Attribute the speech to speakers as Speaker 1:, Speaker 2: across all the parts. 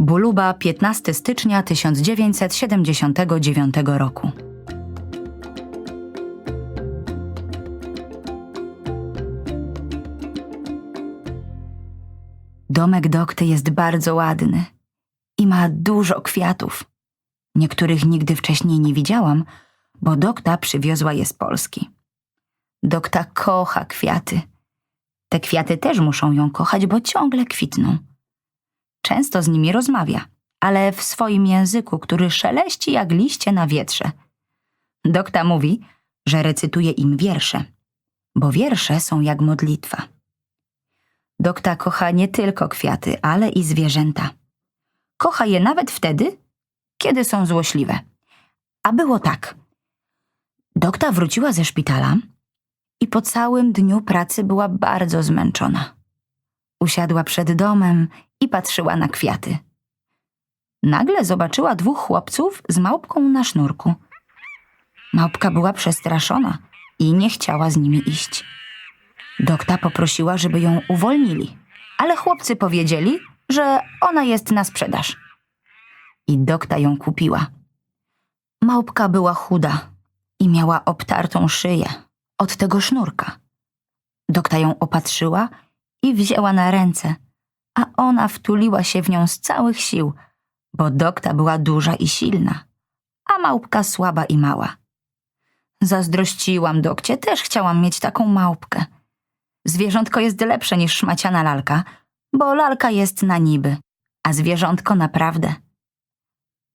Speaker 1: Buluba, 15 stycznia 1979 roku. Domek Dokty jest bardzo ładny i ma dużo kwiatów. Niektórych nigdy wcześniej nie widziałam, bo Dokta przywiozła je z Polski. Dokta kocha kwiaty. Te kwiaty też muszą ją kochać, bo ciągle kwitną. Często z nimi rozmawia, ale w swoim języku, który szeleści jak liście na wietrze. Dokta mówi, że recytuje im wiersze, bo wiersze są jak modlitwa. Dokta kocha nie tylko kwiaty, ale i zwierzęta. Kocha je nawet wtedy, kiedy są złośliwe. A było tak. Dokta wróciła ze szpitala i po całym dniu pracy była bardzo zmęczona. Usiadła przed domem i patrzyła na kwiaty. Nagle zobaczyła dwóch chłopców z małpką na sznurku. Małpka była przestraszona i nie chciała z nimi iść. Dokta poprosiła, żeby ją uwolnili, ale chłopcy powiedzieli, że ona jest na sprzedaż. I dokta ją kupiła. Małpka była chuda i miała obtartą szyję od tego sznurka. Dokta ją opatrzyła i wzięła na ręce, a ona wtuliła się w nią z całych sił, bo dokta była duża i silna, a małpka słaba i mała. Zazdrościłam dokcie, też chciałam mieć taką małpkę. Zwierzątko jest lepsze niż szmaciana lalka, bo lalka jest na niby, a zwierzątko naprawdę.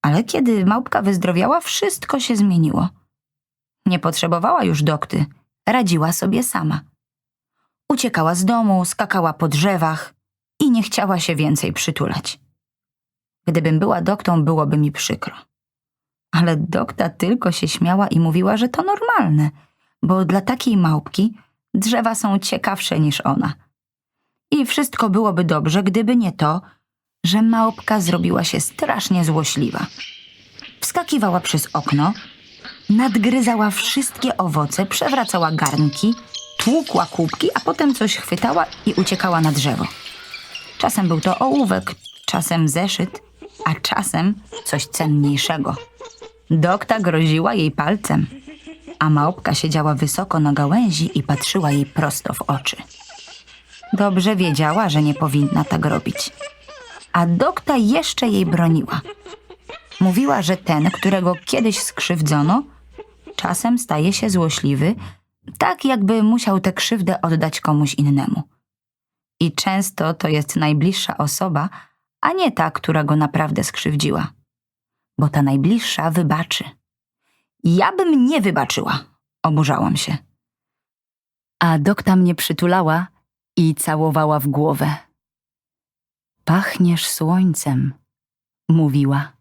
Speaker 1: Ale kiedy małpka wyzdrowiała, wszystko się zmieniło. Nie potrzebowała już dokty, radziła sobie sama. Uciekała z domu, skakała po drzewach nie chciała się więcej przytulać. Gdybym była doktą, byłoby mi przykro. Ale dokta tylko się śmiała i mówiła, że to normalne, bo dla takiej małpki drzewa są ciekawsze niż ona. I wszystko byłoby dobrze, gdyby nie to, że małpka zrobiła się strasznie złośliwa. Wskakiwała przez okno, nadgryzała wszystkie owoce, przewracała garnki, tłukła kubki, a potem coś chwytała i uciekała na drzewo. Czasem był to ołówek, czasem zeszyt, a czasem coś cenniejszego. Dokta groziła jej palcem, a małpka siedziała wysoko na gałęzi i patrzyła jej prosto w oczy. Dobrze wiedziała, że nie powinna tak robić. A dokta jeszcze jej broniła. Mówiła, że ten, którego kiedyś skrzywdzono, czasem staje się złośliwy, tak jakby musiał tę krzywdę oddać komuś innemu. I często to jest najbliższa osoba, a nie ta, która go naprawdę skrzywdziła. Bo ta najbliższa wybaczy. Ja bym nie wybaczyła, oburzałam się. A dokta mnie przytulała i całowała w głowę. Pachniesz słońcem, mówiła.